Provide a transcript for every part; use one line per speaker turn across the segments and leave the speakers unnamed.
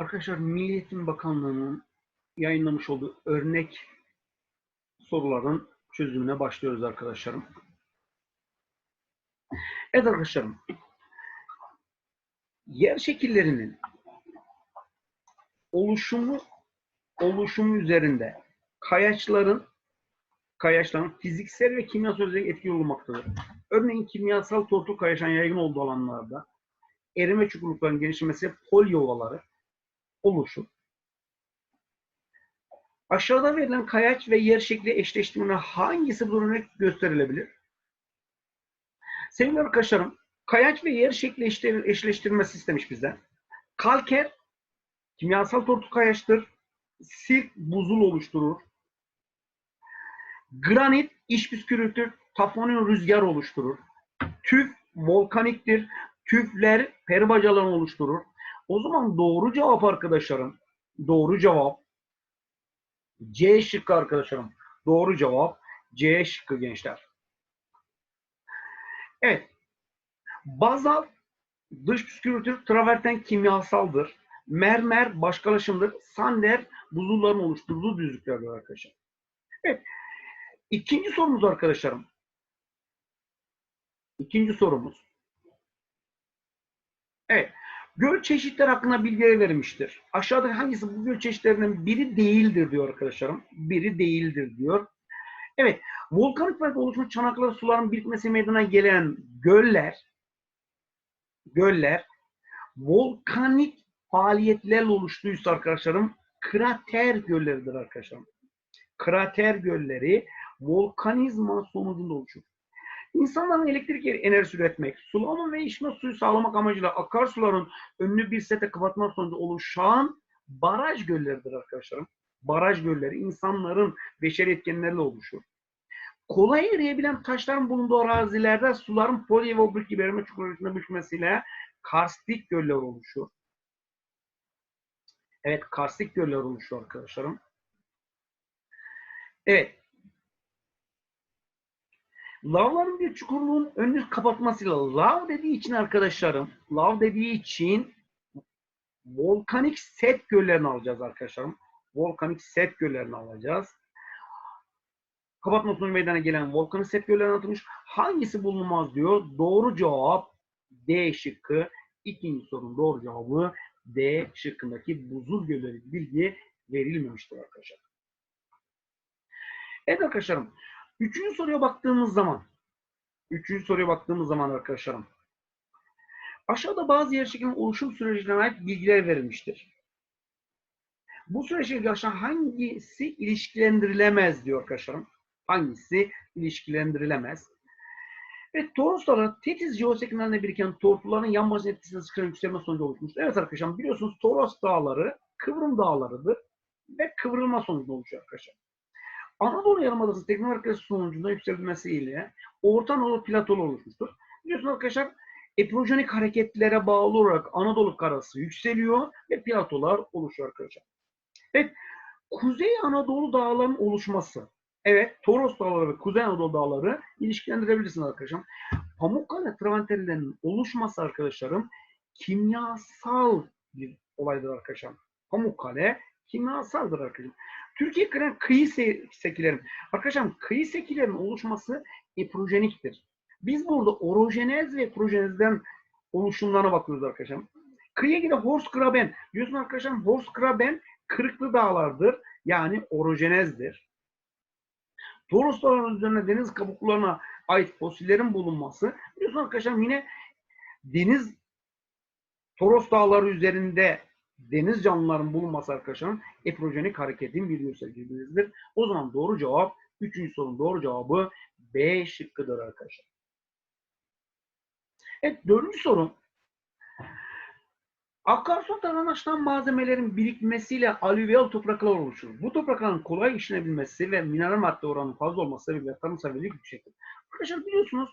Arkadaşlar Milli Eğitim Bakanlığı'nın yayınlamış olduğu örnek soruların çözümüne başlıyoruz arkadaşlarım. Evet arkadaşlarım. Yer şekillerinin oluşumu oluşumu üzerinde kayaçların kayaçların fiziksel ve kimyasal özellik etkili olmaktadır. Örneğin kimyasal tortul kayaçan yaygın olduğu alanlarda erime çukurlukların gelişmesi polyo ovaları oluşur. Aşağıda verilen kayaç ve yer şekli eşleştirmene hangisi bu örnek gösterilebilir? Sevgili arkadaşlarım, kayaç ve yer şekli eşle- eşleştirmesi istemiş bizden. Kalker, kimyasal tortu kayaçtır. Sirk, buzul oluşturur. Granit, iş püskürtür. Tafonin rüzgar oluşturur. Tüf, volkaniktir. Tüfler, peribacalarını oluşturur. O zaman doğru cevap arkadaşlarım, doğru cevap C şıkkı arkadaşlarım. Doğru cevap C şıkkı gençler. Evet. Bazal dış püskürtür, traverten kimyasaldır. Mermer başkalaşımdır. Sander buzulların oluşturduğu düzlüklerdir arkadaşlar. Evet. İkinci sorumuz arkadaşlarım. İkinci sorumuz. Evet. Göl çeşitleri hakkında bilgiler verilmiştir. Aşağıda hangisi bu göl çeşitlerinden biri değildir diyor arkadaşlarım. Biri değildir diyor. Evet. Volkanik ve oluşmuş çanakları suların birikmesi meydana gelen göller göller volkanik faaliyetlerle oluştuysa arkadaşlarım krater gölleridir arkadaşlarım. Krater gölleri volkanizma sonucunda oluşur. İnsanların elektrik enerjisi üretmek, sulama ve içme suyu sağlamak amacıyla akarsuların önünü bir sete kapatma sonucu oluşan baraj gölleridir arkadaşlarım. Baraj gölleri insanların beşeri etkenlerle oluşur. Kolay eriyebilen taşların bulunduğu arazilerde suların poli ve obrik gibi erime çukurlarına düşmesiyle karstik göller oluşur. Evet, karstik göller oluşuyor arkadaşlarım. Evet, Lavların bir çukurluğun önünü kapatmasıyla lav dediği için arkadaşlarım, lav dediği için volkanik set göllerini alacağız arkadaşlarım. Volkanik set göllerini alacağız. Kapatma sonucu meydana gelen volkanik set göllerini atılmış. Hangisi bulunmaz diyor. Doğru cevap D şıkkı. İkinci sorunun doğru cevabı D şıkkındaki buzul gölleri bilgi verilmemiştir arkadaşlar. Evet arkadaşlarım. Üçüncü soruya baktığımız zaman, üçüncü soruya baktığımız zaman arkadaşlarım, aşağıda bazı yer şeklinin oluşum sürecine ait bilgiler verilmiştir. Bu süreçle arkadaşlar hangisi ilişkilendirilemez diyor arkadaşlarım. Hangisi ilişkilendirilemez? Evet, Toroslara Tetiz jeoseklerinde biriken tortuların yan bazı etkisiyle sıkılan yükselme sonucu oluşmuştur. Evet arkadaşlar biliyorsunuz Toros dağları kıvrım dağlarıdır ve kıvrılma sonucu oluşuyor arkadaşlar. Anadolu Yarımadası teknolojik hareketi sonucunda yükselmesiyle Orta Anadolu platolu oluşmuştur. Biliyorsunuz arkadaşlar eprojenik hareketlere bağlı olarak Anadolu karası yükseliyor ve platolar oluşuyor arkadaşlar. Evet, Kuzey Anadolu dağlarının oluşması. Evet, Toros dağları ve Kuzey Anadolu dağları ilişkilendirebilirsiniz arkadaşlar. Pamukkale travertenlerinin oluşması arkadaşlarım kimyasal bir olaydır arkadaşlar. Pamukkale kimyasaldır arkadaşlar. Türkiye kıran kıyı sekilerin. Arkadaşlar kıyı sekilerin oluşması eprojeniktir. Biz burada orojenez ve projenezden oluşumlarına bakıyoruz arkadaşlar. Kıyıya giden Horsgraben. Biliyorsunuz arkadaşlar Horsgraben kırıklı dağlardır. Yani orojenezdir. Toros dağlarının üzerine deniz kabuklarına ait fosillerin bulunması. Biliyorsunuz arkadaşlar yine deniz Toros dağları üzerinde deniz canlıların bulunması arkadaşlarım eprojenik hareketin bir göstergesidir. O zaman doğru cevap, üçüncü sorunun doğru cevabı B şıkkıdır arkadaşlar. Evet, dördüncü soru. Akarsu taranlaştan malzemelerin birikmesiyle alüvyal topraklar oluşur. Bu toprakların kolay işlenebilmesi ve mineral madde oranının fazla olması sebebiyle tarımsal verimlilik yüksektir. Arkadaşlar biliyorsunuz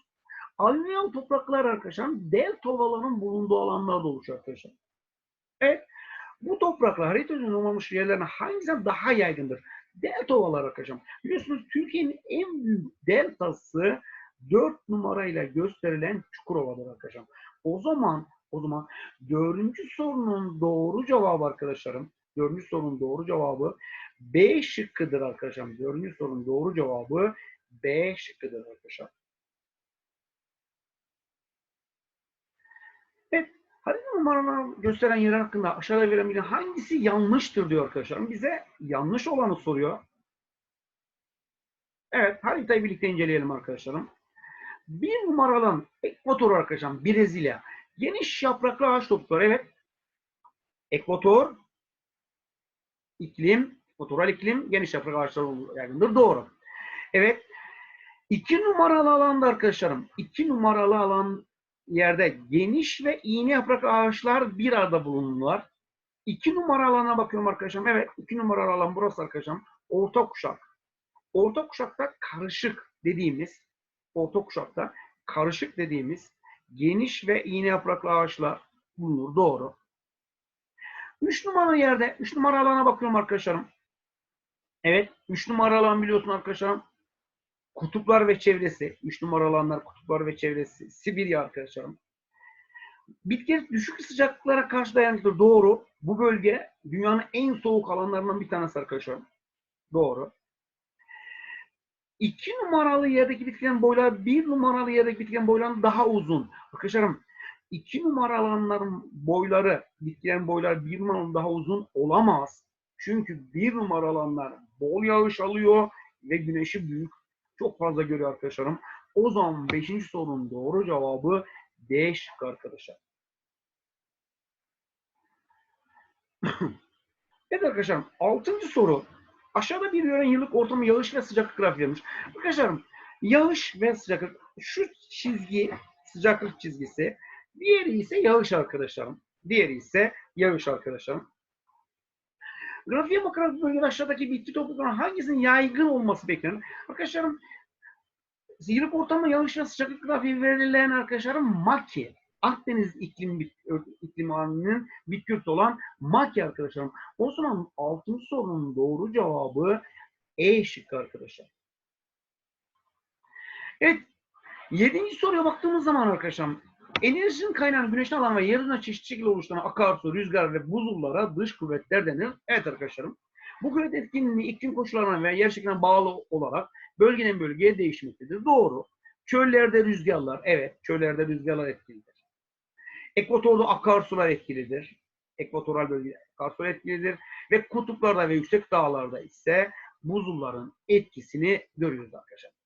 alüvyal topraklar arkadaşlar delta ovalarının bulunduğu alanlarda oluşuyor arkadaşlar. Bu topraklar harita üzerinde olmamış yerlerine hangisi daha yaygındır? Delta ovalar arkadaşlar. Biliyorsunuz Türkiye'nin en büyük deltası 4 numarayla gösterilen Çukurova'dır arkadaşlar. O zaman O zaman dördüncü sorunun doğru cevabı arkadaşlarım, dördüncü sorunun doğru cevabı B şıkkıdır arkadaşlar. Dördüncü sorunun doğru cevabı B şıkkıdır arkadaşlar. Evet, harita numaralarını gösteren yer hakkında aşağıda verilen bilgi hangisi yanlıştır diyor arkadaşlar. Bize yanlış olanı soruyor. Evet, haritayı birlikte inceleyelim arkadaşlarım. Bir numaralı ekvator arkadaşlar, Brezilya. Geniş yapraklı ağaç toplulukları, evet. Ekvator, iklim, ekvatoral iklim, geniş yapraklı ağaçlar yaygındır. Doğru. Evet. İki numaralı alanda arkadaşlarım, iki numaralı alan yerde geniş ve iğne yapraklı ağaçlar bir arada bulunurlar. İki numaralı alana bakıyorum arkadaşım. Evet, iki numaralı alan burası arkadaşım. Orta kuşak. Orta kuşakta karışık dediğimiz, orta kuşakta karışık dediğimiz geniş ve iğne yapraklı ağaçlar bulunur. Doğru. Üç numaralı yerde, üç numaralı alana bakıyorum arkadaşlarım. Evet, üç numaralı alan biliyorsun arkadaşlarım. Kutuplar ve çevresi. Üç numaralı alanlar kutuplar ve çevresi. Sibirya arkadaşlarım. Bitki düşük sıcaklıklara karşı dayanıklıdır. Doğru. Bu bölge dünyanın en soğuk alanlarından bir tanesi arkadaşlarım. Doğru. İki numaralı yerdeki bitkilerin boyları bir numaralı yerdeki bitkilerin boylarından daha uzun. Arkadaşlarım iki numaralı alanların boyları, bitkilerin boyları bir numaralı daha uzun olamaz. Çünkü bir numaralı alanlar bol yağış alıyor ve güneşi büyük çok fazla görüyor arkadaşlarım. O zaman 5. sorunun doğru cevabı D şıkkı arkadaşlar. evet arkadaşlar 6. soru. Aşağıda bir yören yıllık ortamı yağış ve sıcaklık grafiği vermiş. Arkadaşlarım yağış ve sıcaklık şu çizgi sıcaklık çizgisi diğeri ise yağış arkadaşlarım. Diğeri ise yağış arkadaşlarım. Grafiğe bakarak bölgede aşağıdaki bitki topluluklarının hangisinin yaygın olması beklenir? Arkadaşlarım Zirip ortamı yağış ve sıcaklık grafiği verilen arkadaşlarım Maki. Akdeniz iklim iklim alanının bitki örtüsü olan Maki arkadaşlarım. O zaman 6. sorunun doğru cevabı E şıkkı arkadaşlar. Evet. 7. soruya baktığımız zaman arkadaşlarım enerjinin kaynağını güneşten alan ve yeryüzüne çeşitli şekilde oluşturan akarsu, rüzgar ve buzullara dış kuvvetler denir. Evet arkadaşlarım. Bu kuvvet etkinliği iklim koşullarına ve yer şekline bağlı olarak bölgeden bölgeye değişmektedir. Doğru. Çöllerde rüzgarlar, evet çöllerde rüzgarlar etkilidir. Ekvatorda akarsular etkilidir. Ekvatoral bölgede akarsular etkilidir. Ve kutuplarda ve yüksek dağlarda ise buzulların etkisini görüyoruz arkadaşlar.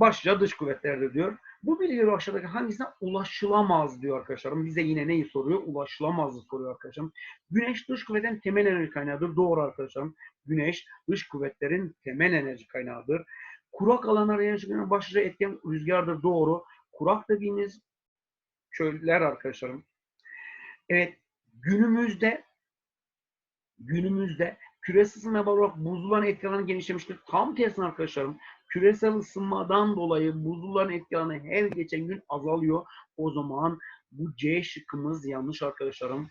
Başlıca dış kuvvetlerdir diyor. Bu bilgiler aşağıdaki hangisine ulaşılamaz diyor arkadaşlarım. Bize yine neyi soruyor? Ulaşılamazı soruyor arkadaşlarım. Güneş dış kuvvetin temel enerji kaynağıdır. Doğru arkadaşlarım. Güneş dış kuvvetlerin temel enerji kaynağıdır. Kurak alanlara enerji başlıca etken rüzgardır. Doğru. Kurak dediğimiz çöller arkadaşlarım. Evet. Günümüzde günümüzde küresel ısınma olarak buzulların etkilerini genişlemiştir. Tam tersine arkadaşlarım küresel ısınmadan dolayı buzulların etkilerini her geçen gün azalıyor. O zaman bu C şıkkımız yanlış arkadaşlarım.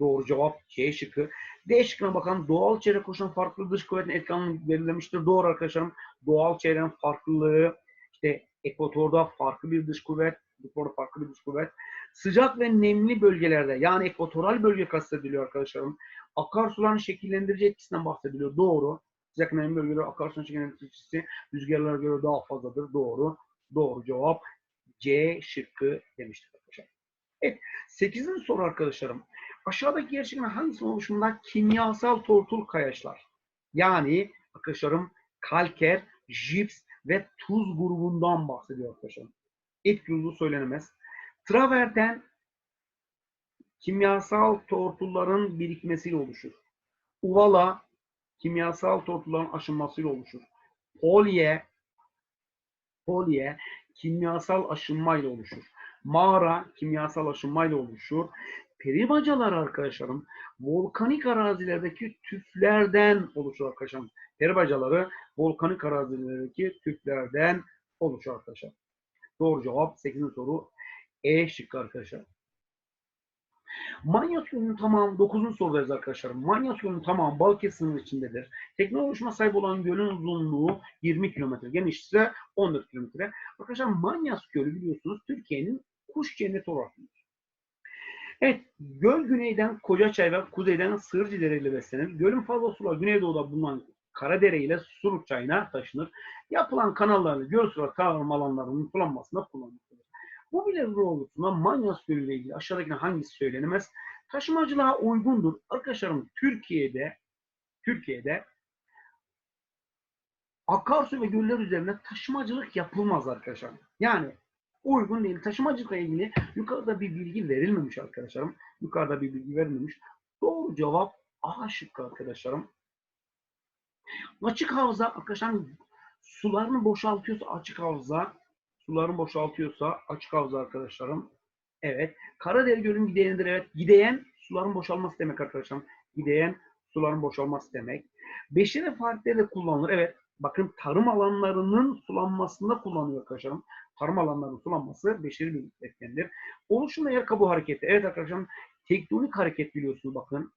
Doğru cevap C şıkkı. D şıkkına bakalım. Doğal çevre koşulan farklı dış kuvvetin etkilerini belirlemiştir. Doğru arkadaşlarım. Doğal çevrenin farklılığı işte ekvatorda farklı bir dış kuvvet, ekvatorda farklı bir dış kuvvet. Sıcak ve nemli bölgelerde yani ekvatoral bölge kastediliyor arkadaşlarım. Akarsuların şekillendirici etkisinden bahsediliyor. Doğru. Sıcak nemli bölgeler akarsuların şekillendirici etkisi rüzgarlara göre daha fazladır. Doğru. Doğru cevap C şıkkı demiştik arkadaşlar. Evet. 8. soru arkadaşlarım. Aşağıdaki gerçekten hangisinin oluşumunda kimyasal tortul kayaçlar? Yani arkadaşlarım kalker, jips ve tuz grubundan bahsediyor arkadaşlarım. Etki uzun söylenemez. Traverten kimyasal tortulların birikmesiyle oluşur. Uvala kimyasal tortulların aşınmasıyla oluşur. Polye polye kimyasal aşınmayla oluşur. Mağara kimyasal aşınmayla oluşur. Peribacalar arkadaşlarım volkanik arazilerdeki tüflerden oluşur arkadaşlarım. Peribacaları volkanik arazilerdeki tüflerden oluşur arkadaşlar. Doğru cevap 8. soru E şıkkı arkadaşlar. Manyas Gölü'nün tamamı 9. sorudayız arkadaşlar. Manyas Gölü'nün tamamı Balıkesir'in içindedir. Tekne oluşuma sahip olan gölün uzunluğu 20 kilometre. Geniş ise 14 kilometre. Arkadaşlar Manyas Gölü biliyorsunuz Türkiye'nin kuş cenneti olarak. Evet, göl güneyden Kocaçay ve kuzeyden Sığırcıdere ile beslenir. Gölün fazla suları güneydoğuda bulunan Karadere ile Suruk çayına taşınır. Yapılan kanallarla göl suları tarım alanlarının sulanmasında kullanılır. Bu bilgi doğrultusunda Manyas Gölü ile ilgili aşağıdaki hangisi söylenemez? Taşımacılığa uygundur. Arkadaşlarım Türkiye'de Türkiye'de akarsu ve göller üzerine taşımacılık yapılmaz arkadaşlar. Yani uygun değil. Taşımacılıkla ilgili yukarıda bir bilgi verilmemiş arkadaşlarım. Yukarıda bir bilgi verilmemiş. Doğru cevap A şıkkı arkadaşlarım. Açık havza arkadaşlar sularını boşaltıyorsa açık havza sularını boşaltıyorsa açık havza arkadaşlarım. Evet. Karadere Gölü'nün gideğindir. Evet. Gideyen suların boşalması demek arkadaşlarım. Gideyen suların boşalması demek. Beşeri faaliyetleri kullanılır. Evet. Bakın tarım alanlarının sulanmasında kullanıyor arkadaşlarım. Tarım alanlarının sulanması beşeri bir etkendir. Oluşum ve yer kabuğu hareketi. Evet arkadaşlarım tektonik hareket biliyorsunuz bakın.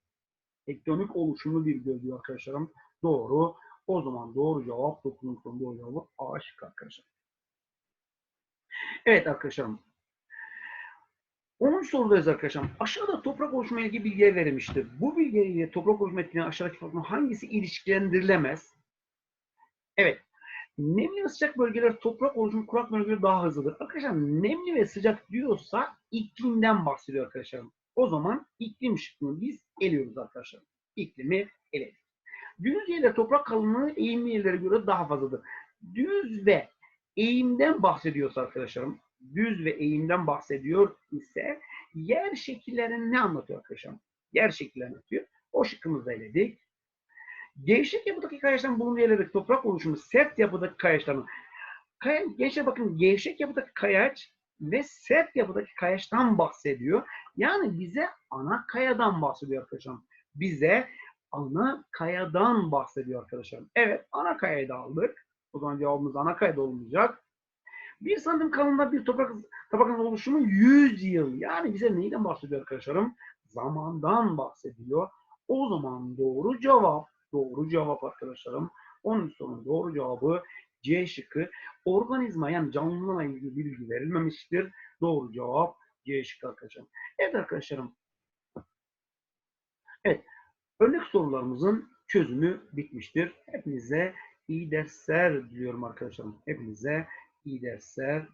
Tektonik oluşumlu bir göl diyor arkadaşlarım. Doğru. O zaman doğru cevap 9. sorunun doğru cevabı A şıkkı arkadaşlar. Evet arkadaşlarım. 10. sorudayız arkadaşlar. Aşağıda toprak oluşumu ile ilgili bilgiler verilmiştir. Bu bilgiyle toprak oluşumu etkileyen aşağıdaki faktörün hangisi ilişkilendirilemez? Evet. Nemli ve sıcak bölgeler toprak oluşumu kurak bölgeler daha hızlıdır. Arkadaşlar nemli ve sıcak diyorsa iklimden bahsediyor arkadaşlarım. O zaman iklim şıkkını biz eliyoruz arkadaşlar. İklimi eledik. Düz yerler toprak kalınlığı eğimli yerlere göre daha fazladır. Düz ve eğimden bahsediyorsa arkadaşlarım, düz ve eğimden bahsediyor ise yer şekillerini ne anlatıyor arkadaşlarım? Yer şekillerini anlatıyor. O şıkkımızı eledik. Gevşek yapıdaki kayaçların bulunduğu yerlerdeki toprak oluşumu sert yapıdaki kayaçların. Kaya, gençler bakın gevşek yapıdaki kayaç ve sert yapıdaki kayaçtan bahsediyor. Yani bize ana kayadan bahsediyor arkadaşlar. Bize ana kayadan bahsediyor arkadaşlar. Evet ana kayayı da aldık. O zaman cevabımız ana kayada olmayacak. Bir santim kalınlığında bir toprak tabakanın oluşumu 100 yıl. Yani bize neyden bahsediyor arkadaşlarım? Zamandan bahsediyor. O zaman doğru cevap, doğru cevap arkadaşlarım. Onun sorunun doğru cevabı C şıkkı. Organizma yani canlılığa ilgili bilgi verilmemiştir. Doğru cevap C şıkkı arkadaşlarım. Evet arkadaşlarım. Evet. Örnek sorularımızın çözümü bitmiştir. Hepinize iyi dersler diliyorum arkadaşlarım. Hepinize iyi dersler